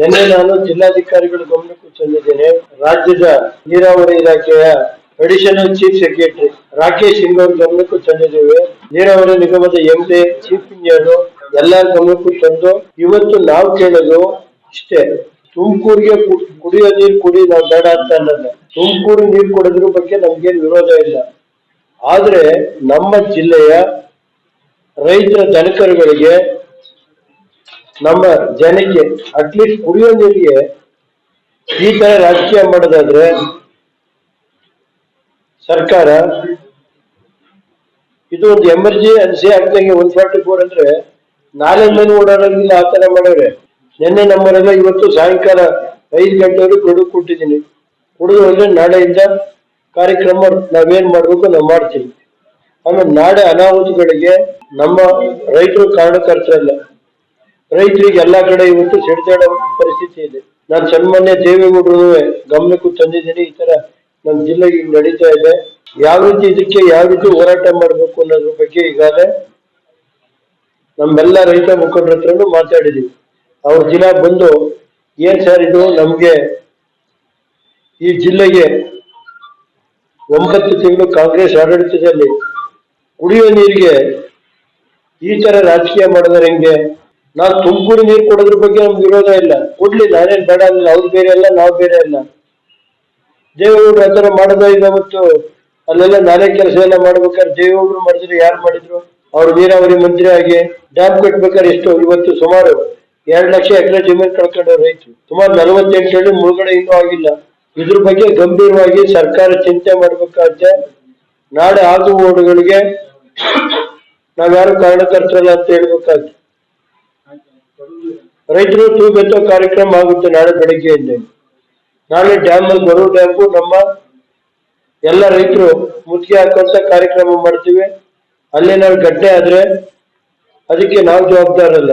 ನಿನ್ನೆ ನಾನು ಜಿಲ್ಲಾಧಿಕಾರಿಗಳ ಗಮನಕ್ಕೂ ತಂದಿದ್ದೇನೆ. ರಾಜ್ಯದ ನೀರಾವರಿ ಇಲಾಖೆಯ additional chief secretary Rakesh Singh ಅವ್ರ ಗಮನಕ್ಕೂ ತಂದಿದ್ದೇವೆ. ನೀರಾವರಿ ನಿಗಮದ ಎಂಪಿ ಚೀಫ್ ಇಂಜಿನಿಯರ್ ಎಲ್ಲರ ಗಮನಕ್ಕೂ ತಂದು ಇವತ್ತು ನಾವು ಕೇಳೋದು ಇಷ್ಟೇ. ತುಮಕೂರಿಗೆ ಕುಡಿಯೋ ನೀರು ಕುಡಿ, ನಾವು ಬೇಡ ಅಂತ ಅನ್ನಲ್ಲ ತುಮಕೂರು ನೀರು ಕೊಡೋದ್ರ ಬಗ್ಗೆ ನಮ್ಗೇನು ವಿರೋಧ ಇಲ್ಲ. ಆದ್ರೆ ನಮ್ಮ ಜಿಲ್ಲೆಯ ರೈತರ ದನಕರುಗಳಿಗೆ ನಮ್ಮ ಜನಕ್ಕೆ ಅಟ್ಲೀಸ್ಟ್ ಕುಡಿಯೋ ನೀರಿಗೆ ಈ ತರ ರಾಜಕೀಯ ಮಾಡೋದಾದ್ರೆ ಸರ್ಕಾರ ಇದು ಒಂದು ಎಮರ್ಜೆನ್ಸಿ ಆಗ್ತಂಗೆ ಒನ್ ಫಾರ್ಟಿ ಫೋರ್ ಅಂದ್ರೆ ನಾಳೆ ಮೇಲೆ ಓಡಾಡೋದಿಲ್ಲ, ಆ ತರ ಮಾಡವ್ರೆ ನಿನ್ನೆ ನಮ್ಮನೆಲ್ಲ ಇವತ್ತು ಸಾಯಂಕಾಲ ಐದು ಗಂಟೆವರೆಗೆ ಕುಡಿದು ಕೊಟ್ಟಿದ್ದೀನಿ ಕುಡಿದು ಹೋದ್ರೆ ನಾಳೆಯಿಂದ ಕಾರ್ಯಕ್ರಮ ನಾವೇನ್ ಮಾಡ್ಬೇಕು ನಾವು ಮಾಡ್ತೀವಿ. ಆಮೇಲೆ ನಾಳೆ ಅನಾಹುತಗಳಿಗೆ ನಮ್ಮ ರೈತರು ಕಾರಣಕರ್ತರಲ್ಲ. ರೈತರಿಗೆ ಎಲ್ಲಾ ಕಡೆ ಇವತ್ತು ಸಿಡಿದಾಡೋ ಪರಿಸ್ಥಿತಿ ಇದೆ. ನಾನು ಸನ್ಮಾನ್ಯ ದೇವೇಗೌಡರು ಗಮನಕ್ಕೂ ತಂದಿದ್ದೀನಿ, ಈ ತರ ನಮ್ಮ ಜಿಲ್ಲೆಗೆ ನಡೀತಾ ಇದೆ. ಯಾವ ರೀತಿ ಇದಕ್ಕೆ ಯಾವ ರೀತಿ ಹೋರಾಟ ಮಾಡ್ಬೇಕು ಅನ್ನೋದ್ರ ಬಗ್ಗೆ ಈಗಾಗಲೇ ನಮ್ಮೆಲ್ಲ ರೈತ ಮುಖಂಡರ ಹತ್ರನು ಮಾತಾಡಿದೀವಿ. ಅವ್ರ ಜಿಲ್ಲೆ ಬಂದು ಏನ್ ಸರ್ ಇದು ನಮ್ಗೆ ಈ ಜಿಲ್ಲೆಗೆ ಒಂಬತ್ತು ತಿಂಗಳು ಕಾಂಗ್ರೆಸ್ ಆಡಳಿತದಲ್ಲಿ ಕುಡಿಯೋ ನೀರಿಗೆ ಈ ತರ ರಾಜಕೀಯ ಮಾಡಿದ್ರೆ ಹೆಂಗೆ? ನಾವು ತುಮಕೂರು ನೀರು ಕೊಡೋದ್ರ ಬಗ್ಗೆ ನಮ್ಗೆ ವಿರೋಧ ಇಲ್ಲ. ಕೊಡ್ಲಿ, ನಾನೇನ್ ಬೇಡ ಅಂದ್ರೆ ಅವ್ರು ಬೇರೆ ಅಲ್ಲ ನಾವ್ ಬೇರೆ ಅಲ್ಲ ದೇವೇಗೌಡರು ಆತರ ಮಾಡೋದೇ ಈಗ ಮತ್ತು ಅಲ್ಲೆಲ್ಲ ನಾನೇ ಕೆಲಸ ಎಲ್ಲ ಮಾಡ್ಬೇಕಾದ್ರೆ ದೇವೇಗೌಡರು ಮಾಡಿದ್ರು ಯಾರು ಮಾಡಿದ್ರು? ಅವ್ರು ನೀರಾವರಿ ಮಂತ್ರಿ ಆಗಿ ಡ್ಯಾಮ್ ಕಟ್ಬೇಕಾದ್ರೆ ಎಷ್ಟು? ಇವತ್ತು ಸುಮಾರು ಎರಡ್ ಲಕ್ಷ ಎಕರೆ ಜಮೀನು ಕಳ್ಕೊಂಡ್ರು ರೈತರು. ಸುಮಾರು ನಲವತ್ತೆಂಟು ಹೇಳಿ ಮುಳುಗಡೆ ಇನ್ನೂ ಆಗಿಲ್ಲ. ಇದ್ರ ಬಗ್ಗೆ ಗಂಭೀರವಾಗಿ ಸರ್ಕಾರ ಚಿಂತೆ ಮಾಡ್ಬೇಕಾದ್ರೆ ನಾಳೆ ಆಗು ಓಡುಗಳಿಗೆ ನಾವ್ಯಾರು ಕಾರಣಕರ್ತರಲ್ಲ ಅಂತ ಹೇಳ್ಬೇಕಾಗ್ತದೆ ರೈತರು ತೂಗೆತ್ತೋ ಕಾರ್ಯಕ್ರಮ ಆಗುತ್ತೆ ನಾಳೆ ಬೆಳಿಗ್ಗೆಯಿಂದ. ನಾಳೆ ಡ್ಯಾಮ್ ಅಲ್ಲಿ ಬರೋ ಡ್ಯಾಮು ನಮ್ಮ ಎಲ್ಲ ರೈತರು ಮುತ್ತಿಗೆ ಹಾಕುವಂತ ಕಾರ್ಯಕ್ರಮ ಮಾಡ್ತೀವಿ. ಅಲ್ಲೇ ನಾವು ಗಡ್ಡೆ ಆದ್ರೆ ಅದಕ್ಕೆ ನಾವು ಜವಾಬ್ದಾರಲ್ಲ